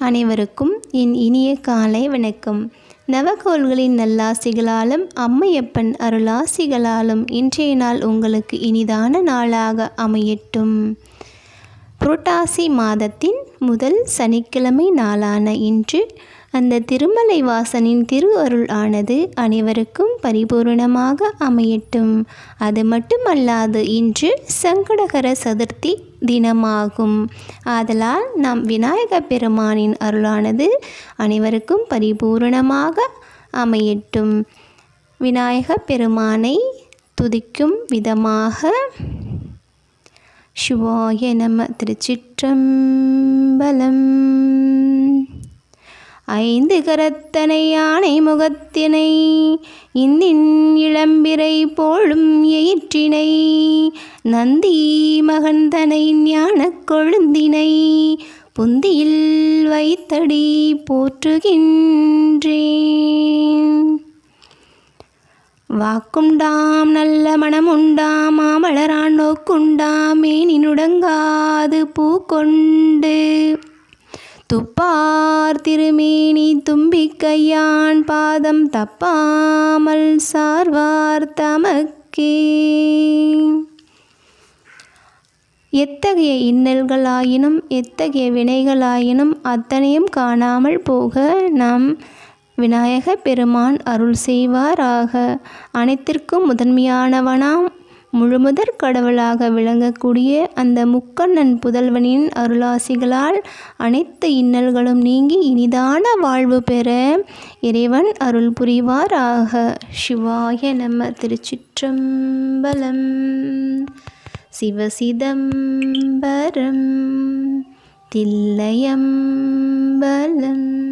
அனைவருக்கும் என் இனிய காலை வணக்கம். நவகோள்களின் நல்லாசிகளாலும் அம்மையப்பன் அருளாசிகளாலும் இன்றைய நாள் உங்களுக்கு இனிதான நாளாக அமையட்டும். புரட்டாசி மாதத்தின் முதல் சனிக்கிழமை நாளான இன்று அந்த திருமலை வாசனின் திரு அருள் ஆனது அனைவருக்கும் பரிபூரணமாக அமையட்டும். அது மட்டுமல்லாது இன்று சங்கடகர சதுர்த்தி தினமாகும். ஆதலால் நாம் விநாயக பெருமானின் அருளானது அனைவருக்கும் பரிபூரணமாக அமையட்டும். விநாயக பெருமானை துதிக்கும் விதமாக சிவாய நம திருச்சிற்றம்பலம். ஐந்து கரத்தனை யானை முகத்தினை இந்தின் இளம்பிரை போலும் எயிற்றினை நந்தி மகந்தனை ஞானக் கொழுந்தினை புந்தியில் வைத்தடி போற்றுகின்றேன். வாக்குண்டாம் நல்ல மனமுண்டாம் மாமலரான் நோக்குண்டாம் மீனினுடங்காது பூ கொண்டு துப்பார் திருமேனி தும்பிக்கையான் பாதம் தப்பாமல் சார்வார் தமக்கே. எத்தகைய இன்னல்களாயினும் எத்தகைய வினைகளாயினும் அத்தனையும் காணாமல் போக நாம் விநாயக பெருமான் அருள் செய்வாராக. அனைத்திற்கும் முதன்மையானவனாம். முழுமுதற் கடவுளாக விளங்கக்கூடிய அந்த முக்கண்ணன் புதல்வனின் அருளாசிகளால் அனைத்து இன்னல்களும் நீங்கி இனிதான வாழ்வு பெற இறைவன் அருள் புரிவாராக. சிவாய நம திருச்சிற்றம்பலம். சிவசிதம்பரம். தில்லையம்பலம்.